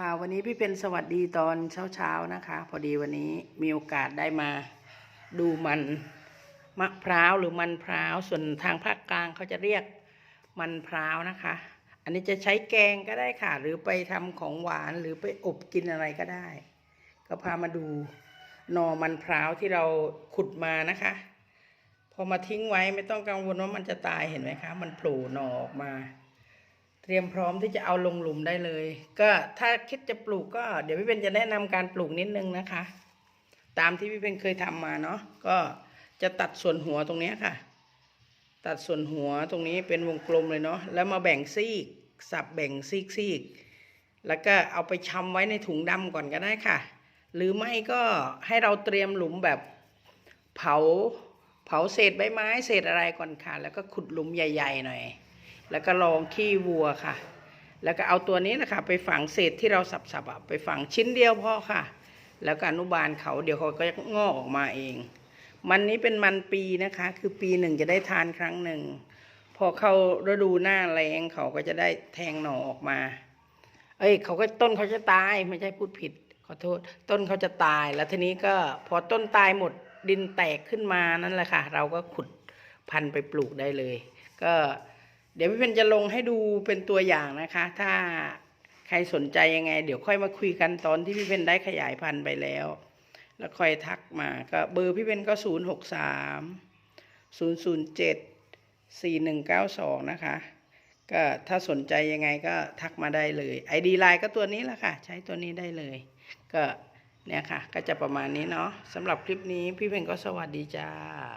ค่ะวันนี้พี่เป็นสวัสดีตอนเช้าๆนะคะ พอดีวันนี้มีโอกาสได้มาดูมันมะพร้าวหรือมันพร้าวส่วนทางภาคกลางเขาจะเรียกมันพร้าวนะคะ อันนี้จะใช้แกงก็ได้ค่ะ หรือไปทำของหวานหรือไปอบกินอะไรก็ได้ ก็พามาดูหนอมันพร้าวที่เราขุดมานะคะ พอมาทิ้งไว้ไม่ต้องกังวลว่ามันจะตายเห็นไหมคะ มันโผล่หนอออกมา เตรียมพร้อมที่จะเอาลงหลุมได้เลย ก็ถ้าคิดจะปลูกก็ เดี๋ยวพี่เป็นจะแนะนำการปลูกนิดนึงนะคะ ตามที่พี่เป็นเคยทำมาเนาะก็จะตัดส่วนหัวตรงนี้ค่ะ ตัดส่วนหัวตรงนี้เป็นวงกลมเลยเนาะแล้วมาแบ่งซีกสับแบ่งซีกซีกแล้วก็เอาไปชำไว้ในถุงดำก่อนก็ได้ค่ะ หรือไม่ก็ให้เราเตรียมหลุมแบบเผาเผาเศษใบไม้เศษอะไรก่อนค่ะ แล้วก็ขุดหลุมใหญ่ ๆ หน่อย แล้วก็ลองขี้วัวค่ะ แล้วก็เอาตัวนี้นะคะ ไปฝังเศษที่เราสับๆไปฝังชิ้นเดียวพอค่ะ แล้วก็อนุบาลเขาเดี๋ยวเขาก็งอกออกมาเอง มันนี้เป็นมันปีนะคะ คือปีหนึ่งจะได้ทานครั้งหนึ่ง พอเข้าฤดูหน้าแรงเขาก็จะได้แทงหน่อออกมา เอ้ยเขาก็ต้นเขาจะตายไม่ใช่พูดผิดขอโทษต้นเขาจะตายแล้วทีนี้ก็พอต้นตายหมดดินแตกขึ้นมานั่นแหละค่ะ เราก็ขุดพันธุ์ไปปลูกได้เลย ก็ เดี๋ยวพี่เพนจะลงให้ดูเป็นตัวอย่างนะคะ ถ้าใครสนใจยังไง เดี๋ยวค่อยมาคุยกันตอนที่พี่เพนได้ขยายพันธุ์ไปแล้ว แล้วค่อยทักมาก็เบอร์พี่เพนก็ศูนย์หกสามศูนย์ศูนย์เจ็ดสี่หนึ่งเก้าสองนะคะก็ถ้าสนใจยังไงก็ทักมาได้เลยไอดีไลน์ก็ตัวนี้แหละค่ะ ใช้ตัวนี้ได้เลย ก็เนี่ยค่ะ ก็จะประมาณนี้เนาะสำหรับคลิปนี้พี่เพนก็สวัสดีจ้า